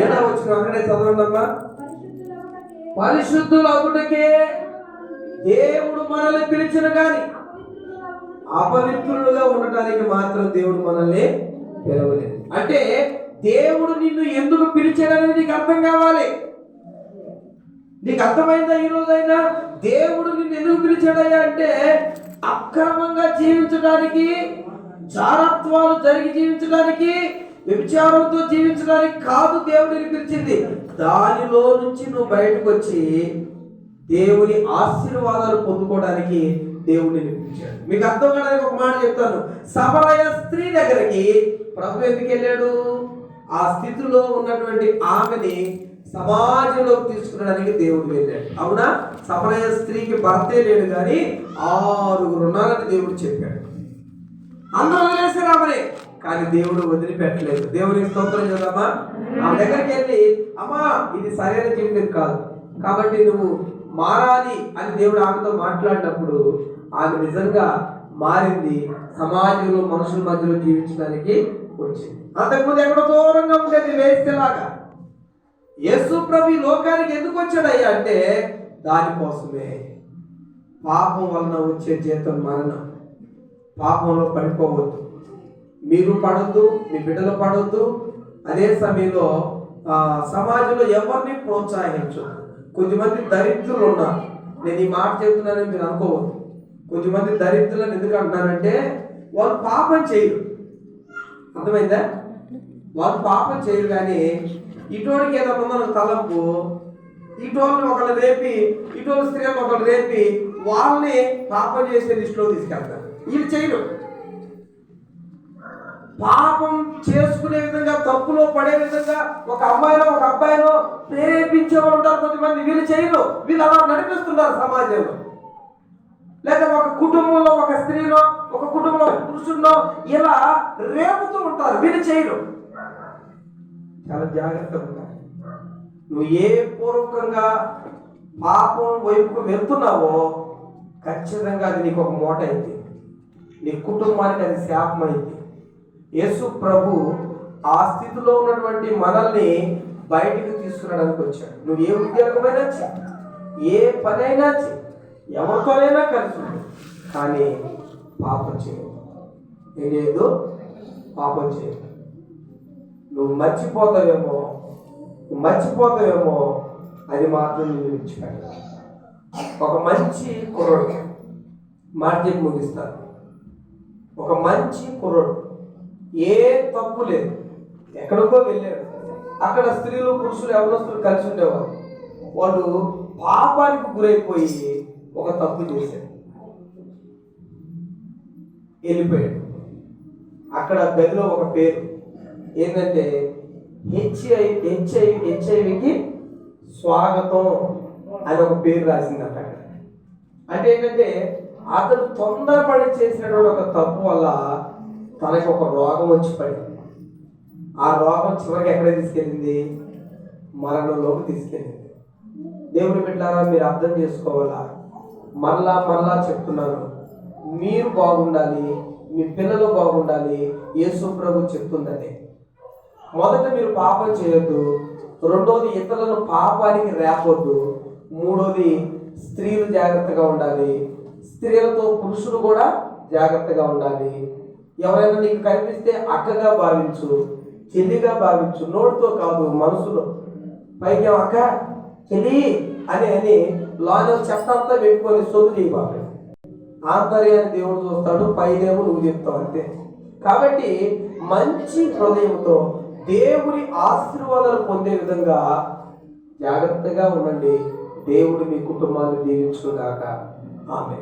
ఏడా వచ్చిన అక్కడే చదవండమ్మా? పరిశుద్ధులు అవుటకే దేవుడు మనల్ని పిలిచిన కానీ అపవిత్రులుగా ఉండటానికి మాత్రం దేవుడు మనల్ని పిలవలేదు. అంటే దేవుడు నిన్ను ఎందుకు పిలిచాడనేది నీకు అర్థం కావాలి. నీకు అర్థమైందా ఈ రోజైనా? దేవుడు నిన్ను ఎందుకు పిలిచాడయ్యా అంటే అక్రమంగా జీవించడానికి చారత్వాలు జరిగి జీవించడానికి వ్యభిచారంతో జీవించడానికి కాదు దేవుడిని పిలిచింది. దానిలో నుంచి నువ్వు బయటకు వచ్చి దేవుని ఆశీర్వాదాలు పొందుకోవడానికి దేవుడిని పిలిచాడు. మీకు అర్థం కావడానికి ఒక మాట చెప్తాను. సమరయ స్త్రీ దగ్గరికి ప్రభు ఎందుకు వెళ్ళాడు? ఆ స్థితిలో ఉన్నటువంటి ఆమెని సమాజంలోకి తీసుకురావడానికి దేవుడు వెళ్ళాడు. అవునా? సమరయ స్త్రీకి భర్తే లేడు కానీ ఆరుగురు ఉన్నారని దేవుడు చెప్పాడు. అందరూ వదిలేసారు ఆమెని. కానీ దేవుడు వదిలిపెట్టలేదు. దేవునికి స్తోత్రం చేద్దామా ఆమె దగ్గరికి వెళ్ళి అమ్మా ఇది సరైన జీవితం కాదు. కాబట్టి నువ్వు మారాలి అని దేవుడు ఆమెతో మాట్లాడినప్పుడు ఆమె నిజంగా మారింది సమాజంలో మనుషుల మధ్యలో జీవించడానికి వచ్చింది. అంతకుముందు ఎక్కడో దూరంగా ఉండేది వేస్తేలాగా యేసు ప్రభు లోకానికి ఎందుకు వచ్చాడయ్యా అంటే దానికోసమే పాపం వలన వచ్చే జీతం మరణం. పాపంలో పడిపోవద్దు. మీరు పడొద్దు మీ బిడ్డలు పడొద్దు. అదే సమయంలో సమాజంలో ఎవరిని ప్రోత్సహించు? కొద్దిమంది దరిద్రులు ఉన్నారు నేను ఈ మాట చెప్తున్నానని మీరు అనుకోవద్దు. కొద్దిమంది దరిద్రులను ఎందుకు అంటున్నానంటే వాళ్ళు పాపం చేయరు. అర్థమైందా? వాళ్ళు పాపం చేయరు కానీ ఇటోడికి ఏదో ఉందన్న తలంపు. ఇటువంటి ఒకళ్ళు రేపి ఇటువంటి స్త్రీలను ఒకళ్ళు రేపి వాళ్ళని పాపం చేసే లిస్టులో తీసుకెళ్తారు. వీళ్ళు చేయరు. పాపం చేసుకునే విధంగా తప్పులో పడే విధంగా ఒక అమ్మాయిలో ఒక అబ్బాయిలో ప్రేరేపించే వాళ్ళు ఉంటారు. కొంతమంది వీళ్ళు చేయరు. వీళ్ళు అలా నడిపిస్తున్నారు సమాజంలో. లేదా ఒక కుటుంబంలో ఒక స్త్రీలో ఒక కుటుంబంలో పురుషుల్లో ఇలా రేపుతూ ఉంటారు. వీళ్ళు చేయరు. చాలా జాగ్రత్తగా ఉండాలి. నువ్వు ఏ పూర్వకంగా పాపం వైపుకు వెళ్తున్నావో ఖచ్చితంగా అది నీకు ఒక మూట అయింది నీ కుటుంబానికి అది శాపం అయింది యేసు ప్రభు ఆ స్థితిలో ఉన్నటువంటి మనల్ని బయటికి తీసుకురావడానికి వచ్చాడు. నువ్వు ఏ ఉద్యోగమైనా చే ఏ పనైనా చే ఎవరితోనైనా కలిసి కానీ పాపం చేయదు ఏం చేయదు పాపం చేయదు నువ్వు మర్చిపోతావేమో? నువ్వు మర్చిపోతావేమో? అది మాత్రం నేను విడిచిపెట్టాలి ఒక మంచి కుర్రోడు. మాట ముగిస్తాను. ఒక మంచి కుర్రోడు. ఏ తప్పు లేదు. ఎక్కడికో వెళ్ళాడు. అక్కడ స్త్రీలు పురుషులు ఎవరస్తులు కలిసి ఉండేవారు. వాళ్ళు పాపానికి గురైపోయి ఒక తప్పు చేశాడు వెళ్ళిపోయాడు. అక్కడ గదిలో ఒక పేరు. ఏంటంటే హెచ్ఐ హెచ్ఐ హెచ్ఐవికి స్వాగతం అని ఒక పేరు రాసిందంట అక్కడ. అంటే ఏంటంటే అతను తొందరపడి చేసినటువంటి ఒక తప్పు వల్ల తనకు ఒక రోగం వచ్చి పడింది. ఆ రోగం చివరికి ఎక్కడ తీసుకెళ్ళింది? మరణంలోకి తీసుకెళ్ళింది. దేవుని బిడ్డారా మీరు అర్థం చేసుకోవాలా? మరలా మరలా చెప్తున్నాను. మీరు బాగుండాలి మీ పిల్లలు బాగుండాలి యేసు ప్రభు చెప్తుందని మొదట మీరు పాపం చేయొద్దు రెండోది ఇతరులను పాపానికి రేపొద్దు మూడోది స్త్రీలు జాగ్రత్తగా ఉండాలి స్త్రీలతో పురుషులు కూడా జాగ్రత్తగా ఉండాలి. ఎవరైనా నీకు కనిపిస్తే అక్కగా భావించు చెల్లిగా భావించు నోటితో కాదు మనసులో. పైకి అక్క చెల్లి అని అని లాలో చెత్తంతా పెట్టుకొని సొమ్ము చేయబాబు ఆంతర్యాన్ని దేవుడు చూస్తాడు పైదేమో నువ్వు చెప్తావు అంతే. కాబట్టి మంచి హృదయంతో దేవుని ఆశీర్వాదాలు పొందే విధంగా జాగ్రత్తగా ఉండండి. దేవుడు మీ కుటుంబాన్ని దీవించుగాక ఆమె